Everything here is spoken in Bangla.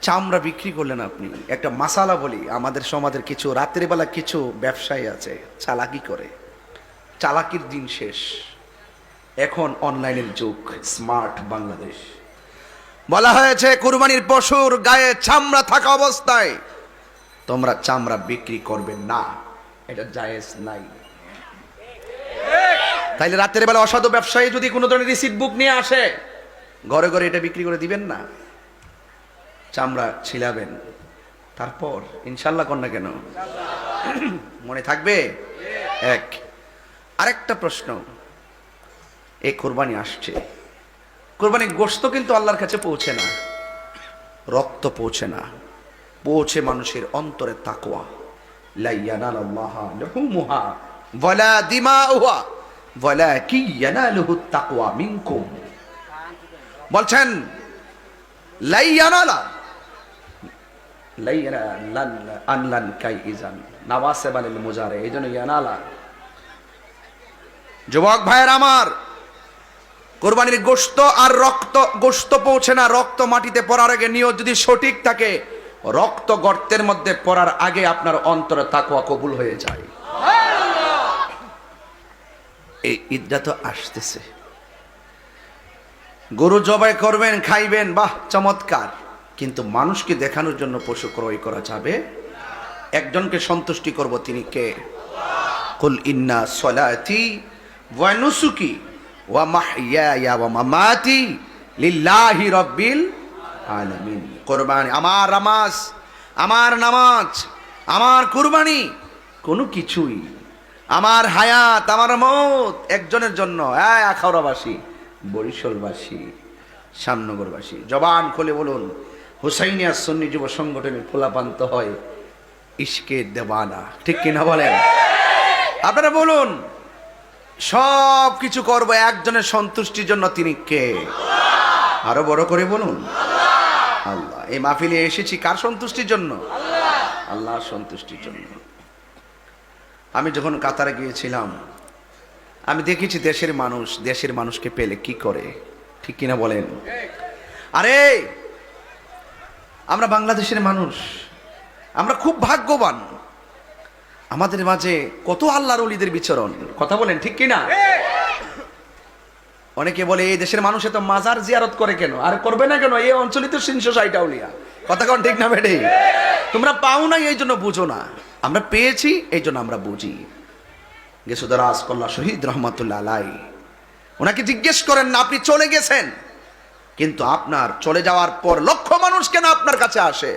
চামড়া বিক্রি করলেন আপনি। একটা মাসালা বলি, আমাদের সমাজের কিছু রাত্রের বেলা কিছু ব্যবসায়ী আছে, চালাকি করে। চালাকির দিন শেষ। এখন অনলাইনের যুগ, স্মার্ট বাংলাদেশ। বলা হয়েছে, কুরবানির পশুর গায়ে চামড়া থাকা অবস্থায়। তোমরা চামড়া বিক্রি করবে না, এটা জায়েজ নাই। তাইলে রাতের বেলা অসাধু ব্যবসায়ী যদি কোনো ধরনের রিসিট বুক নিয়ে আসে, ঘরে ঘরে এটা বিক্রি করে দিবেন না? চামড়া ছিলাবেন। তারপর ইনশাল্লাহ কন্যা কেন? মনে থাকবে? এক। আরেকটা প্রশ্ন। এই কোরবানি আসছে। কোরবানি গোস্ত কিন্তু আল্লাহর কাছে পৌঁছে না। রক্ত পৌঁছে না। পৌঁছে মানুষের অন্তরে তাকওয়া। বলছেন আল্লাহা যুবক ভাইয়ের আমার, কোরবানির গোস্ত আর রক্ত গোস্ত পৌঁছে না, রক্ত মাটিতে পড়ার আগে যদি সঠিক থাকে, রক্ত গর্তের মধ্যে পড়ার আগে আপনার অন্তরে তাকওয়া কবুল হয়ে যায়। এই ঈদটা তো আসতেছে। গরু জবাই করবেন, খাইবেন, বাহ, চমৎকার। কিন্তু মানুষকে দেখানোর জন্য পশু ক্রয় করা যাবে। একজনকে সন্তুষ্টি করব তিনি কে? কুল ইন্না সলাতি ওয়া নুসুকি ওয়া মাহইয়ায়া ওয়া মামাতি লিল্লাহি রাব্বিল আলামিন। কুরবানি, আমার নামাজ আমার নামাজ, আমার কুরবানি। কোনো কিছুই। আমার হায়াত, আমার মত একজনের জন্য। হ্যাঁ আখাউড়াবাসী, বরিশালবাসী, শ্যামনগরবাসী, জবান খুলে বলুন। হুসাইনিয়া সন্নি যুব সংগঠনের ফোলাপান্ত হয় ইস্কে দেবানা ঠিক কিনা বলেন? আপনারা বলুন সব কিছু করব একজনের সন্তুষ্টির জন্য তিনি কে? আরও বড় করে বলুন। আল্লাহ, এই মাহফিলে এসেছি কার সন্তুষ্টির জন্য? আল্লাহর সন্তুষ্টির জন্য। আমি যখন কাতারে গিয়েছিলাম, আমি দেখেছি দেশের মানুষ, দেশের মানুষকে পেলে কি করে? ঠিক কিনা বলেন? আরে আমরা বাংলাদেশের মানুষ, আমরা খুব ভাগ্যবান। আমাদের মাঝে কত আল্লাহর অলিদের বিচরণ, কথা বলেন ঠিক কিনা? অনেকে বলে, এই দেশের মানুষ এত মাজার জিয়ারত করে কেন? আর করবে না কেন? এই অঞ্চলে তো তিনশো ষাট কথা কোন ঠিক না বেডে তোমরা পাও না এই জন্য বুঝো না। আমরা পেয়েছি, এই জন্য আমরা বুঝি। গেসুদার আসকল্লা শহীদ রহমতুল্লাহ আলাই ওনাকে জিজ্ঞেস করেন না আপনি চলে গেছেন? কিন্তু আপনার চলে যাওয়ার পর লক্ষ মানুষ কেন আপনার কাছে আসে?